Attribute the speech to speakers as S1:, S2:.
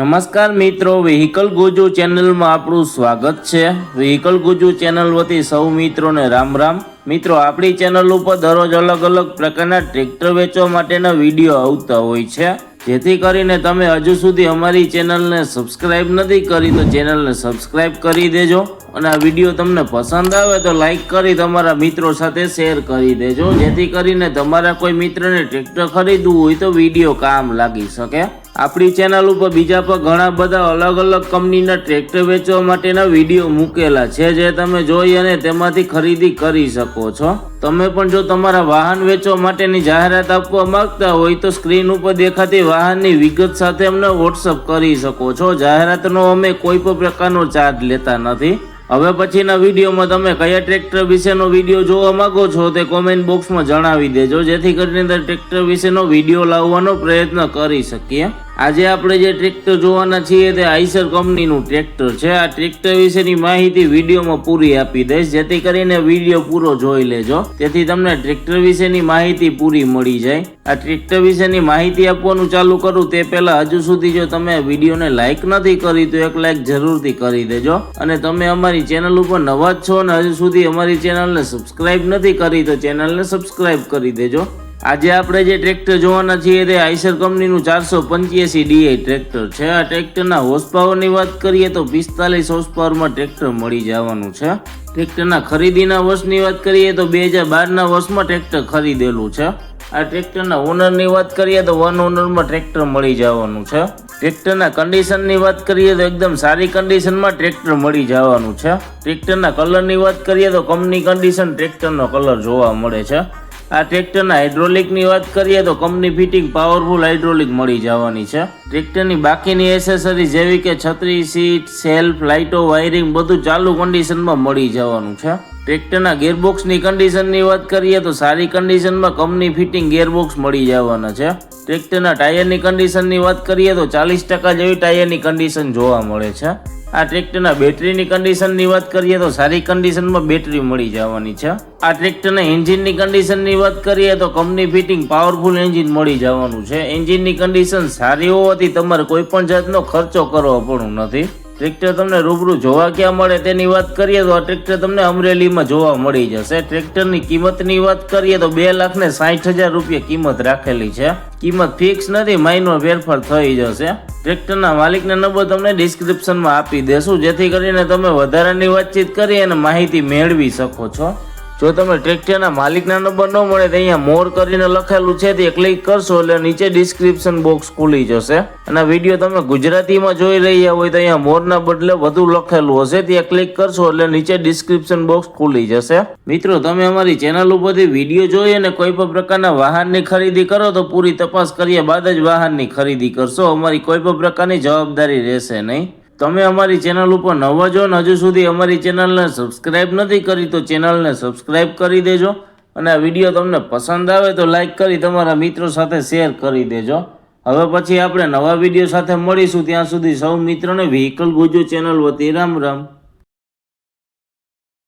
S1: નમસ્કાર મિત્રો વ્હીકલ ગુજુ ચેનલમાં આપણું સ્વાગત છે. વ્હીકલ ગુજુ ચેનલ વતી સૌ મિત્રોને રામ રામ. મિત્રો, આપણી ચેનલ ઉપર દરરોજ અલગ અલગ પ્રકારના ટ્રેક્ટર વેચવા માટેના વીડિયો આવતા હોય છે. જેથી કરીને તમે હજુ સુધી અમારી ચેનલને સબસ્ક્રાઇબ નથી કરી તો ચેનલને સબસ્ક્રાઇબ કરી દેજો. અને આ વીડિયો તમને પસંદ આવે તો લાઈક કરી તમારા મિત્રો સાથે શેર કરી દેજો. જેથી કરીને તમારા કોઈ મિત્રને ટ્રેક્ટર ખરીદવું હોય તો વીડિયો કામ લાગી શકે. આપણી ચેનલ ઉપર બીજા પણ ઘણા બધા અલગ અલગ કંપનીના ટ્રેક્ટર વેચવા માટેના વીડિયો મૂકેલા છે, જે તમે જોઈ અને તેમાંથી ખરીદી કરી શકો છો. તમે પણ જો તમારા વાહન વેચવા માટેની જાહેરાત આપવા માંગતા હોય તો સ્ક્રીન ઉપર દેખાતી વાહનની વિગત સાથે અમને વોટ્સઅપ કરી શકો છો. જાહેરાતનો અમે કોઈ પણ પ્રકારનો ચાર્જ લેતા નથી. હવે પછીના વિડીયોમાં તમે કયા ટ્રેક્ટર વિશેનો વીડિયો જોવા માંગો છો તે કોમેન્ટ બોક્સમાં જણાવી દેજો, જેથી કરીને ટ્રેક્ટર વિશેનો વીડિયો લાવવાનો પ્રયત્ન કરી શકીએ. આજે આપણે જે ટ્રેક્ટર જોવાના છીએ તે આઈસર કંપનીનું ટ્રેક્ટર છે. આ ટ્રેક્ટર વિશેની માહિતી વિડીયોમાં પૂરી આપી દઈશ. જેથી કરીને વીડિયો પૂરો જોઈ લેજો. તેથી તમને ટ્રેક્ટર વિશેની માહિતી પૂરી મળી જાય. આ ટ્રેક્ટર વિશેની માહિતી આપવાનું ચાલુ કરું તે પહેલાં હજુ સુધી જો તમે વિડીયોને લાઇક નથી કરી તો એક લાઇક જરૂરથી કરી દેજો. અને તમે અમારી ચેનલ ઉપર નવા જ છો અને હજુ સુધી અમારી ચેનલને સબસ્ક્રાઇબ નથી કરી તો ચેનલને સબસ્ક્રાઇબ કરી દેજો. આજે આપણે જે ટ્રેક્ટર જોવાના છીએ તે આઈસર કંપનીનું ચારસો પંચ્યાસી ડીઆઈ ટ્રેક્ટર છે. આ ટ્રેક્ટરના હોર્સ પાવરની વાત કરીએ તો પિસ્તાલીસ હોર્સ પાવરમાં ટ્રેક્ટર મળી જવાનું છે. ટ્રેક્ટરના ખરીદીના વર્ષની વાત કરીએ તો બે હજાર બારના વર્ષમાં ટ્રેક્ટર ખરીદેલું છે. આ ટ્રેક્ટરના ઓનરની વાત કરીએ તો વન ઓનરમાં ટ્રેક્ટર મળી જવાનું છે. ટ્રેક્ટરના કન્ડિશનની વાત કરીએ તો એકદમ સારી કન્ડિશનમાં ટ્રેક્ટર મળી જવાનું છે. ટ્રેક્ટરના કલરની વાત કરીએ તો કંપની કન્ડિશન ટ્રેક્ટરનો કલર જોવા મળે છે. આ ટ્રેક્ટરના હાઇડ્રોલિકની વાત કરીએ તો કંપની ફિટિંગ પાવરફુલ હાઇડ્રોલિક મળી જવાની છે. ટ્રેક્ટરની બાકીની એસેસરી જેવી કે છત્રી, સીટ, સેલ્ફ, લાઇટો, વાયરિંગ બધું ચાલુ કન્ડિશનમાં મળી જવાનું છે. ટ્રેક્ટરના ગેરબોક્સની કન્ડિશનની વાત કરીએ તો સારી કન્ડિશનમાં કંપની ફિટિંગ ગેરબોક્સ મળી જવાના છે. ટ્રેક્ટરના ટાયરની કન્ડિશનની વાત કરીએ તો ચાલીસ ટકા જેવી ટાયરની કન્ડિશન જોવા મળે છે. આ ટ્રેક્ટરના બેટરીની કન્ડિશનની વાત કરીએ તો સારી કન્ડિશનમાં બેટરી મળી જવાની છે. આ ટ્રેક્ટરના એન્જિનની કન્ડિશનની વાત કરીએ તો કંપની ફિટિંગ પાવરફુલ એન્જિન મળી જવાનું છે. એન્જિનની કન્ડિશન સારી હોવાથી તમારે કોઈ પણ જાતનો ખર્ચો કરવો પડવું નથી. ટ્રેક્ટર તમને રૂબરૂ જોવા ક્યાં મળે તેની વાત કરીએ તો આ ટ્રેક્ટર તમને અમરેલીમાં જોવા મળી જશે. ટ્રેક્ટરની કિંમતની વાત કરીએ તો બે લાખ ને સાઠ હજાર રૂપિયા કિંમત રાખેલી છે. કિંમત ફિક્સ નથી માઇનો ફેરફાર થઈ જશે. ટ્રેક્ટરના માલિકના નંબર તમને ડિસ્ક્રિપ્શનમાં આપી દેશું, જેથી કરીને તમે વધારાની વાતચીત કરી અને માહિતી મેળવી શકો છો. જો તમે ટ્રેક્ટરના માલિકના નંબર ન મળે તો અહીંયા મોર કરીને લખેલું છે, તે ક્લિક કરશો એટલે નીચે ડિસ્ક્રિપ્શન બોક્સ ખુલી જશે. અને વીડિયો તમે ગુજરાતીમાં જોઈ રહ્યા હોય તો અહીંયા મોરના બદલે વધુ લખેલું હશે ત્યાં ક્લિક કરશો એટલે નીચે ડિસ્ક્રિપ્શન બોક્સ ખુલી જશે. મિત્રો, તમે અમારી ચેનલ ઉપરથી વીડિયો જોઈ અને કોઈ પણ પ્રકારના વાહનની ખરીદી કરો તો પૂરી તપાસ કર્યા બાદ જ વાહનની ખરીદી કરશો. અમારી કોઈ પણ પ્રકારની જવાબદારી રહેશે નહીં. તમે અમારી ચેનલ ઉપર નવા જો ને હજુ સુધી અમારી ચેનલને સબસ્ક્રાઈબ નથી કરી તો ચેનલને સબસ્ક્રાઈબ કરી દેજો અને આ વીડિયો તમને પસંદ આવે તો લાઈક કરી તમારા મિત્રો સાથે શેર કરી દેજો. હવે પછી આપણે નવા વીડિયો સાથે મળીશું. ત્યાં સુધી સૌ મિત્રોને વ્હીકલ ગુજુ ચેનલ વતી રામ રામ.